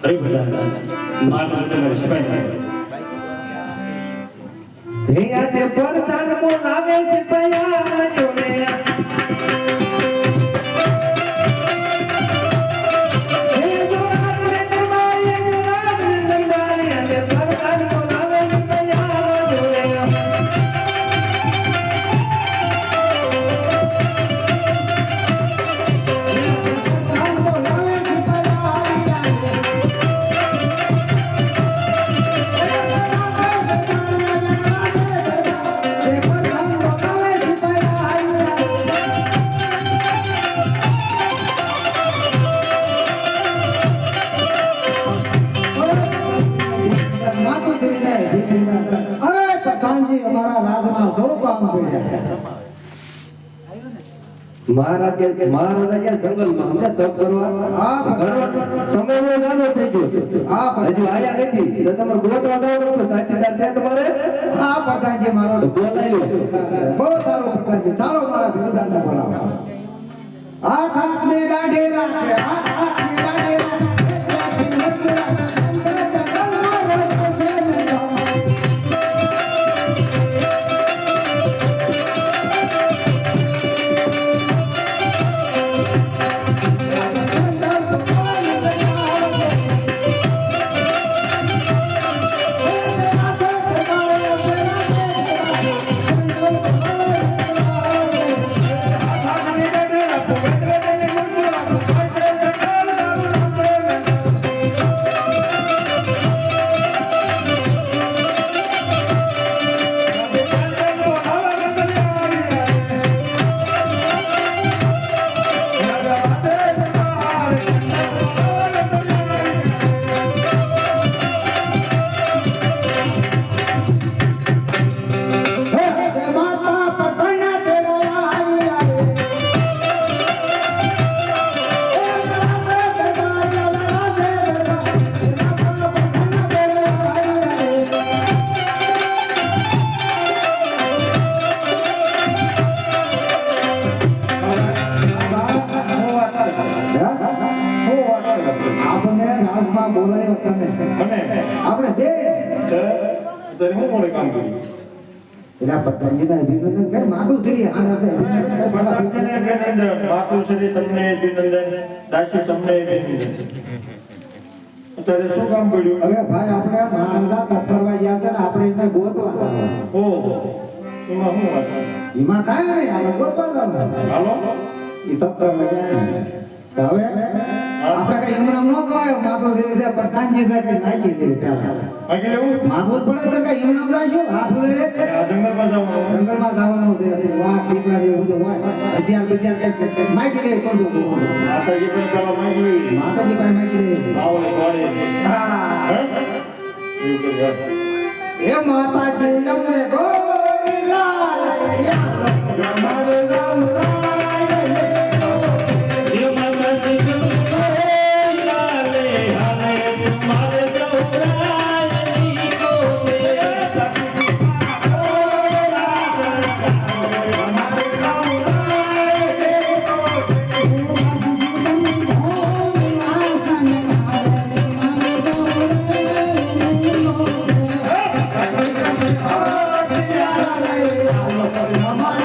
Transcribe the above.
અરે બધા માતા તમારે સિપાઈ ભેગાને પરધાન બોલાવે છે મહારાજા ગયા જંગલમાં. અમને તપ કરવા સમય બહુ જાજો થઈ ગયો. છે હજુ આયા નથી. તો તમારે ગોતવા ને સાથીદાર છે તમારે? હા પ્રધાનજી મારો તો લો બહુ સારો પ્રધાનજી. ચાલો મારા બોલાવો દાઢે રાખે. રાજમાં બોલાયો તને આપણે બે તને હું અભિનંદન કર માતુશ્રી આના છે અભિનંદન કર ભલા અભિનંદન માતુશ્રી તમને અભિનંદન દાસી તમને અભિનંદન અત્યારે શું કામ પડ્યું હવે ભાઈ આપણે મહારાજા તત્પરવા ગયા છે ને આપણે એમને ગોતવા. ઓહો એમાં શું વાત? એમાં કાંઈ નહીં આપણે ગોતવા. હાલો એ તત્પરવા ને. હવે આપણે કઈ એમનામ ન કહેવાય માતુશ્રી છે પ્રધાનજી છે કે નાખી દે બાકી લેવું માગવું પડે તો કઈ એમનામ જાશું હાથ ઉડે રે? જંગલમાં જવાનું જંગલમાં જવાનું છે હજી વાઘ દીપડા બધું હોય. હથિયાર બિથિયાર કઈ માગી લે કોણ માતાજી પણ પેલા માંગી માતાજી માગી લે. હા. અમને એ